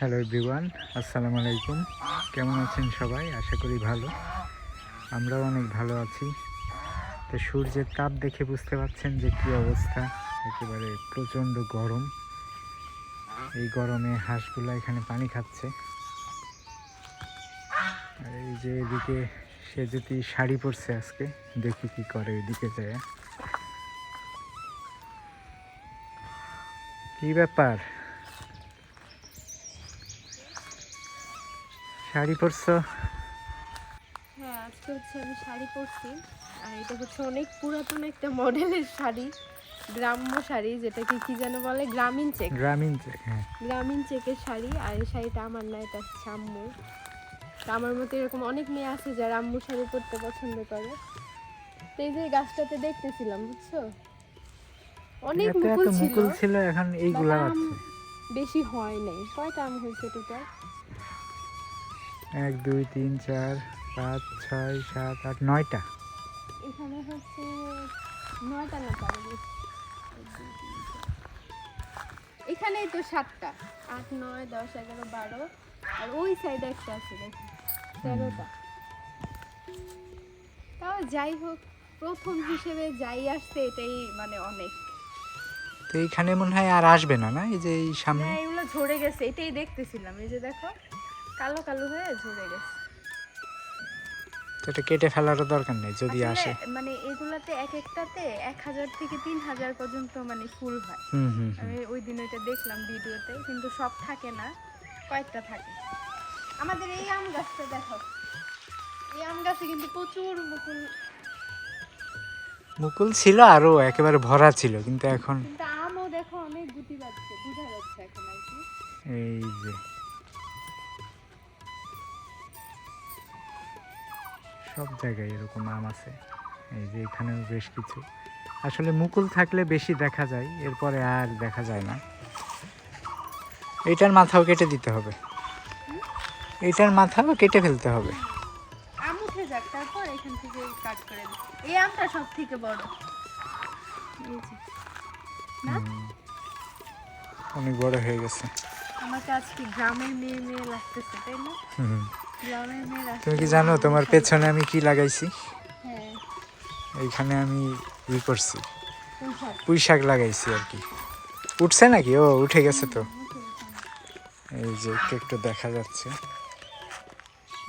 Hello everyone আসসালামু আলাইকুম কেমন আছেন সবাই? আশা করি ভালো। আমরাও অনেক ভালো আছি। তো সূর্যের তাপ দেখে বুঝতে পারছেন যে কী অবস্থা। একেবারে প্রচণ্ড গরম। এই গরমে হাঁসগুলো এখানে পানি খাচ্ছে। আর এই যে এদিকে সে যদি শাড়ি পরছে আজকে। দেখি কি করে এদিকে যায়। কি ব্যাপার? শাড়ি পরছো? হ্যাঁ আজকে হচ্ছে আমি শাড়ি পরছি। আর এটা হচ্ছে অনেক পুরাতন একটা মডেলের শাড়ি গ্রাম্য শাড়ি যেটাকে কি যেন বলে? গ্রামীণ চেক। গ্রামীণ যে হ্যাঁ। গ্রামীণ চেকের শাড়ি আর এই শাড়িটা আমার না এটা হচ্ছে আম্মুর। তো আমার মতো এরকম অনেক মেয়ে আছে যারা আম্মু শাড়ি পরতে পছন্দ করে। তো এই যে গাছটাতে দেখতেছিলাম বুঝছ? অনেক মুকুল ছিল মুকুল ছিল। এখন এইগুলা আছে। বেশি হয় নাই। কয়টা আম হয়েছে টোটাল এক দুই তিন চার পাঁচ ছয় সাত আট নয়টা। এখানে হচ্ছে নয়টা না এখানেই তো সাতটা। আট নয় দশ এগারো বারো। আর ওই সাইডে একটা আছে দেখো তেরোটা। তাও যাই হোক প্রথম হিসেবে যাই আসছে এটাই মানে অনেক। তো এইখানে মনে হয় আর আসবে না না? এই যে এই সামনে? না এগুলো ঝরে গেছে এটাই দেখতেছিলাম। এই যে দেখো কালো কালো হয়ে ঝরে গেছে। তো এটা কেটে ফেলারও দরকার নেই যদি আসে। মানে এগুলাতে এক একটাতে এক হাজার থেকে তিন হাজার পর্যন্ত মানে ফুল হয়। আমি ওই দিন ওইটা দেখলাম ভিডিওতে কিন্তু সব থাকে না কয়েকটা থাকে। আমাদের এই আম গাছটা দেখো। এই আম গাছে কিন্তু প্রচুর মুকুল। মুকুল ছিল আরও একেবারে ভরা ছিল কিন্তু এখন কিন্তু আমও দেখো অনেক গুটি বাজছে বোঝা যাচ্ছে এখন আর কি। এই যে। সব জায়গায় এরকম আম আছে। এই যে এখানেও বেশ কিছু। আসলে মুকুল থাকলে বেশি দেখা যায় এরপরে আর দেখা যায় না। এইটার মাথাও কেটে দিতে হবে। এইটার মাথাও কেটে ফেলতে হবে। আম উঠে যাক তারপর এখান থেকে কাট করে এই আমটা সব থেকে বড় না? অনেক বড় হয়ে গেছে। আমাকে আজকে গ্রামের মেয়ে মেয়ে লাগতেছে তাই না? তুমি কি জানো তোমার পেছনে আমি কি লাগাইছি? এইখানে আমি ই করছি। পুঁই শাক। লাগাইছি আর কি। উঠছে নাকি? ও উঠে গেছে তো। এই যে একটু একটু দেখা যাচ্ছে।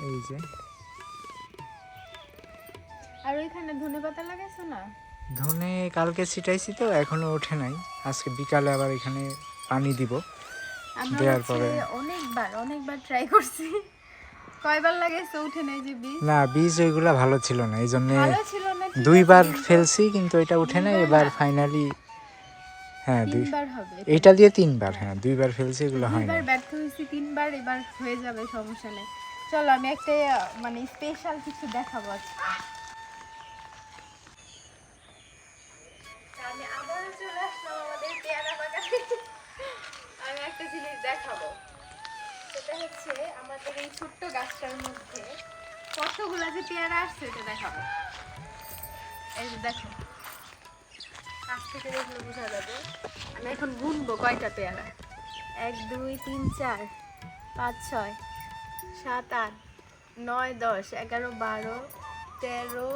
এই যে। আর ওইখানে ধনে পাতা লাগাইছো না? ধনে কালকে ছিটাইছি তো এখনও ওঠে নাই। আজকে বিকালে আবার এখানে পানি দিব। দেওয়ার পরে? অনেকবার অনেকবার ট্রাই করছি। কয়বার লাগাইছো? উঠে নাই যে বীজ? না বীজ ওইগুলা ভালো ছিল না এই জন্যে ভালো ছিল না ঠিক দুইবার ফেলছি কিন্তু এটা উঠে নাই। এবার ফাইনালি হ্যাঁ দুই তিনবার হবে। এইটা দিয়ে তিনবার হ্যাঁ দুইবার ফেলছি এগুলো হয় না দুইবার ব্যর্থ হয়েছি তিনবার এবার হয়ে যাবে সমস্যা নেই। চলো আমি একটা মানে স্পেশাল কিছু দেখাবো আজকে। আমি আবারও চলে আসলাম আমাদের পেয়ারা বাগানে। আমি একটা জিনিস দেখাবো। সেটা হচ্ছে আমাদের এই ছোট্ট গাছটার মধ্যে কতগুলা যে পেয়ারা আসছে এটা দেখাবো। এই যে দেখো, কাছ থেকে দেখলে বোঝা যাবে। আমি এখন গুনবো কয়টা পেয়ারা? এক, দুই, তিন, চার, পাঁচ, ছয়, সাত, আট, নয়, দশ, এগারো, বারো, তেরো,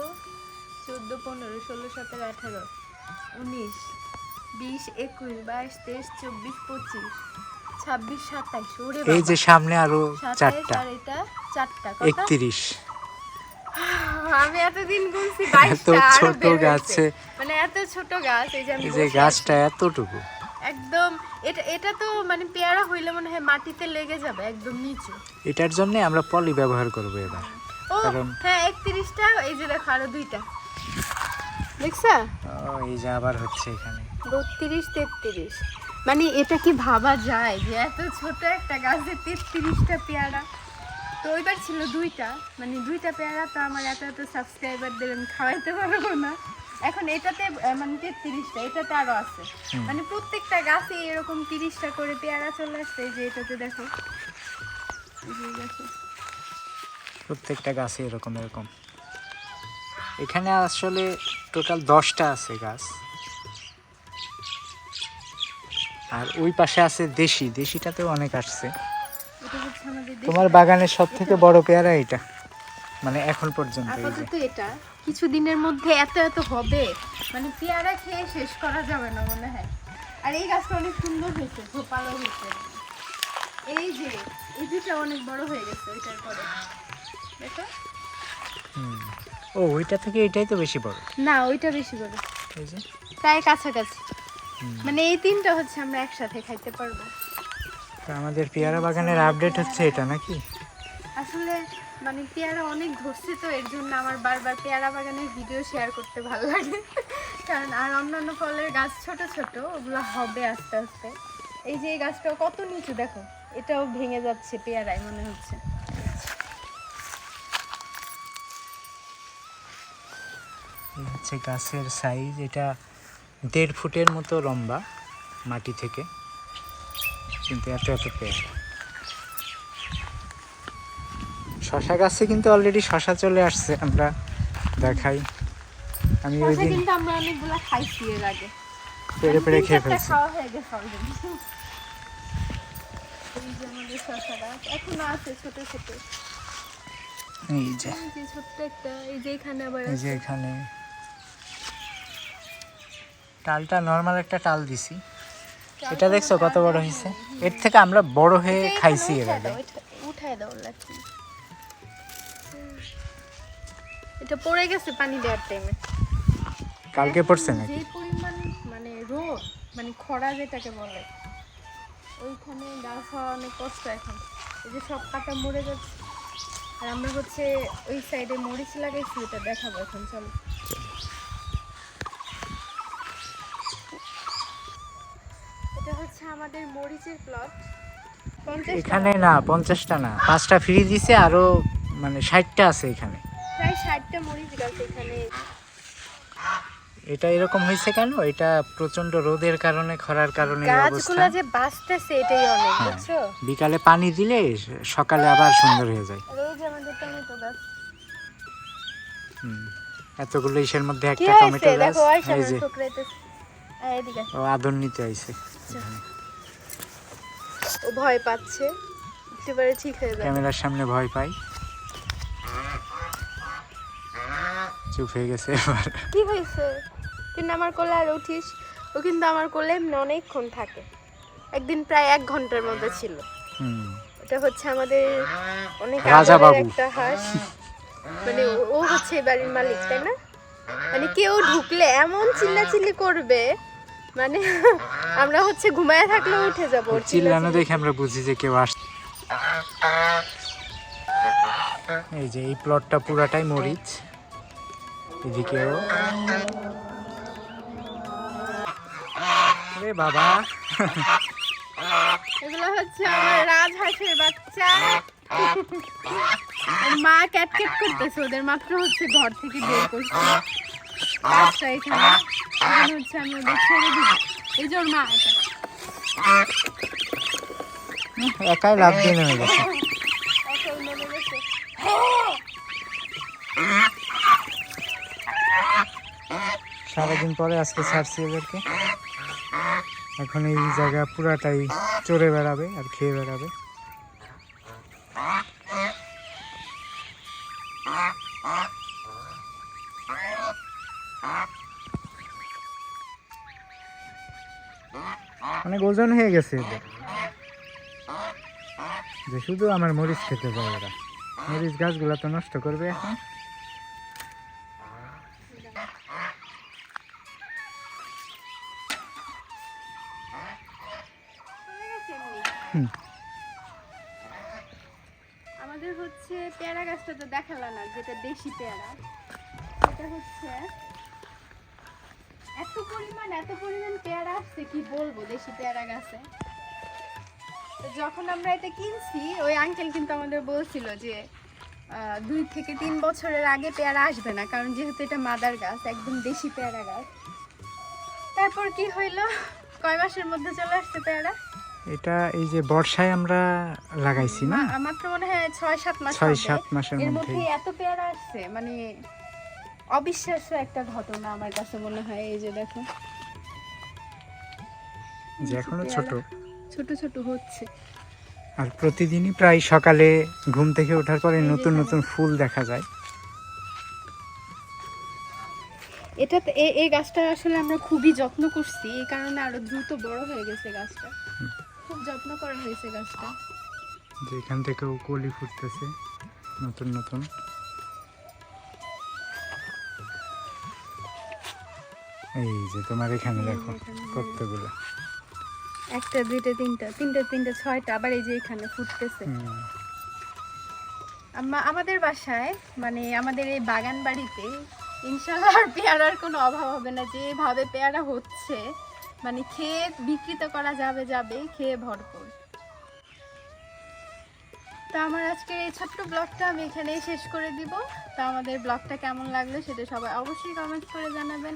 চোদ্দ, পনেরো, ষোলো, সতেরো, আঠারো, উনিশ, বিশ, একুশ, বাইশ, তেইশ, চব্বিশ, পঁচিশ ছাব্বিশ সাতাইশ। এই যে সামনে আরও চারটা। চারটা একত্রিশ। আমি এতদিন গুনছি এত ছোট। গাছে। মানে এত ছোট গাছ এই যে আমি যে গাছটা এতটুকু। একদম এটা এটা তো মানে পেয়ারা হইলে মনে হয় মাটিতে লেগে যাবে একদম নিচু। এটার জন্য আমরা পলি ব্যবহার করব এবার। ও কারণ- হ্যাঁ একত্রিশটা এই যে দেখো আরও দুইটা। দেখছা? ও এই যে আবার হচ্ছে এখানে। বত্রিশ তেত্রিশ। মানে এটা কি ভাবা যায় যে এত ছোট একটা গাছে তেত্রিশটা পেয়ারা? তো ওইবার ছিল দুইটা। মানে দুইটা পেয়ারা তো আমার এত এত সাবস্ক্রাইবারদের আমি খাওয়াইতে পারব না। এখন এটাতে মানে তেত্রিশটা এটাতে আরও আছে। মানে প্রত্যেকটা গাছে এরকম তিরিশটা করে পেয়ারা চলে আসছে যে এটাতে দেখো। প্রত্যেকটা গাছে এরকম এরকম। এখানে আসলে টোটাল দশটা আছে গাছ। আর ওই পাশে আছে দেশি। দেশিটাতেও অনেক আসছে। তোমার বাগানের সব থেকে বড় পেয়ারা এটা মানে এখন পর্যন্ত আপাতত এটা। কিছু দিনের মধ্যে এত এত হবে। মানে পেয়ারা খেয়ে শেষ করা যাবে না মনে হয়। আর এই গাছটা অনেক সুন্দর হয়েছে ঝোপালো হয়েছে। এই যে এই দুটা অনেক বড় হয়ে গেছে ওইটার পরে। দেখো। ও ওইটা থেকে এটাই তো বেশি বড়। না ওইটা বেশি বড়। এই যে। প্রায় কাছাকাছি। মানে এই তিনটা হচ্ছে আমরা একসাথে খাইতে পারব। তো আমাদের পেয়ারা বাগানের আপডেট হচ্ছে এটা নাকি? আসলে মানে পেয়ারা অনেক ধরছে তো এর জন্য আমার বারবার পেয়ারা বাগানের ভিডিও শেয়ার করতে ভালো লাগে। কারণ আর অন্যান্য ফলের গাছ ছোট ছোট ওগুলো হবে আস্তে আস্তে। এই যে এই গাছটাও কত নিচু দেখো এটাও ভেঙে যাচ্ছে পেয়ারায় মনে হচ্ছে। হচ্ছে গাছের সাইজ এটা দেড় ফুটের মতো লম্বা মাটি থেকে কিন্তু এত এত পেয়ারা। শশা গাছে কিন্তু অলরেডি শশা চলে আসছে আমরা দেখাই। আমি ওই দিন কিন্তু আমরা অনেকগুলো খাইছি এর আগে। পেড়ে পেড়ে খেয়ে ফেলছি। খাওয়া হয়ে গেছে already। এই যে আমাদের শসা গাছ এখনও আছে ছোট ছোট। এই যে। ছোট্ট একটা এই যে এখানে আবার এই যে এখানে। টালটা নর্মাল একটা টাল দিছি। এটা দেখছ কত বড় হয়েছে? এর থেকে আমরা বড় হয়ে খাইছি এর আগে উঠায় দাও লাঠি। এটা পড়ে গেছে পানি দেওয়ার টাইমে কালকে পড়ছে নাকি? যে পরিমাণ মানে রোদ মানে খরা যেটাকে বলে ওইখানে গাছ হওয়া অনেক কষ্ট এখন। এই যে সব কাটা মরে যাচ্ছে। আর আমরা হচ্ছে ওই সাইডে মরিচ লাগাইছি ওটা দেখাবো এখন চলো। আমাদের মরিচের প্লট এখানে না পঞ্চাশটা না। পাঁচটা ফ্রি দিছে আরও মানে ষাটটা আছে এখানে। প্রায় ষাটটা মরিচ গাছ এখানে। এটা এরকম হয়েছে কেন? এটা প্রচণ্ড রোদের কারণে খরার কারণে গাছগুলো যে বাঁচতেছে এটাই অনেক হ্যাঁ। বুঝছ? বিকালে পানি দিলে সকালে আবার সুন্দর হয়ে যায়। এই যে আমাদের টমেটো গাছ। এতগুলো ইসের মধ্যে একটা টমেটো গাছ। এই যে। ও আদর নিতে আইছে। ও ভয় পাচ্ছে। একেবারে ঠিক হয়ে যাবে। ক্যামেরার সামনে ভয় পাই। চুপ হয়ে গেছে এবার। কি হয়েছে? কিন্তু আমার কোলে আর উঠিস? ও কিন্তু আমার কোলে এমনি অনেকক্ষণ থাকে। একদিন প্রায় এক ঘণ্টার মতো ছিল। এটা হচ্ছে আমাদের অনেক রাজা বাবু। একটা হাঁস। মানে ও- হচ্ছে বাড়ির মালিক তাই না? মানে কেউ ঢুকলে এমন চিল্লাচিল্লি করবে মানে আমরা হচ্ছে ঘুমায় থাকলেও উঠে যাব চিল্লানো দেখে আমরা বুঝি যে কেউ আসছে এই যে এই প্লটটা পুরাটাই মরিচ। এদিকেও রে বাবা। এগুলো হচ্ছে আমার রাজহাঁসের বাচ্চা। মা ক্যাট ক্যাট করতেছে ওদের মাত্র হচ্ছে ঘর থেকে বের করছে। একাই লাভ দিয়ে নেমে গেছে। সারাদিন পরে আজকে ছাড়ছি এদেরকে। এখন এই জায়গা পুরাটাই চড়ে বেড়াবে আর খেয়ে বেড়াবে। অনেক ওজন হয়ে গেছে এদের। যে শুধু আমার মরিচ খেতে পারে ওরা। মরিচ গাছগুলা তো নষ্ট করবে এখন। আমাদের হচ্ছে পেয়ারা গাছটা তো দেখালা না, যেটা দেশি পেয়ারা। এটা হচ্ছে এত পরিমাণ এত পরিমাণ পেয়ারা আসছে কি বলব দেশি পেয়ারা গাছে। যখন আমরা এটা কিনছি ওই আঙ্কেল কিন্তু আমাদের বলছিল যে দুই থেকে তিন বছরের আগে পেয়ারা আসবে না কারণ যেহেতু এটা মাদার গাছ একদম দেশি পেয়ারা গাছ। তারপর কি হইল? কয় মাসের মধ্যে চলে আসছে পেয়ারা? এটা এই যে বর্ষায় আমরা লাগাইছি না? মা- মাত্র মনে হয় ছয় সাত মাস ছয় সাত মাসের মধ্যে এত পেয়ারা আসছে মানে অবিশ্বাস্য একটা ঘটনা আমার কাছে মনে হয় এই যে দেখো। যে এখনও ছোট। ছোট। ছোট হচ্ছে। আর প্রতিদিনই প্রায় সকালে ঘুম থেকে ওঠার পরে নতুন নতুন ফুল দেখা যায়। এটা এই এই গাছটা আসলে আমরা খুবই যত্ন করছি এই কারণে আরও দ্রুত বড় হয়ে গেছে গাছটা। খুব যত্ন করা হয়েছে গাছটা। যেখান থেকেও কলি ফুটতেছে নতুন নতুন। এই যে তোমার এখানে দেখো কতগুলো। একটা দুইটা তিনটা তিনটা তিনটা ছয়টা আবার এই যে এখানে ফুটতেছে। আমাদের বাসায় মানে আমাদের এই বাগান বাড়িতে ইনশাল্লাহ আর পেয়ারার কোনো অভাব হবে না। যেভাবে পেয়ারা হচ্ছে মানে খেয়ে বিকৃত করা যাবে যাবে খেয়ে ভরপুর। তো আমার আজকের এই ছোট্ট ব্লগটা আমি এখানেই শেষ করে দিব। তো আমাদের ব্লগটা কেমন লাগল সেটা সবাই অবশ্যই কমেন্ট করে জানাবেন।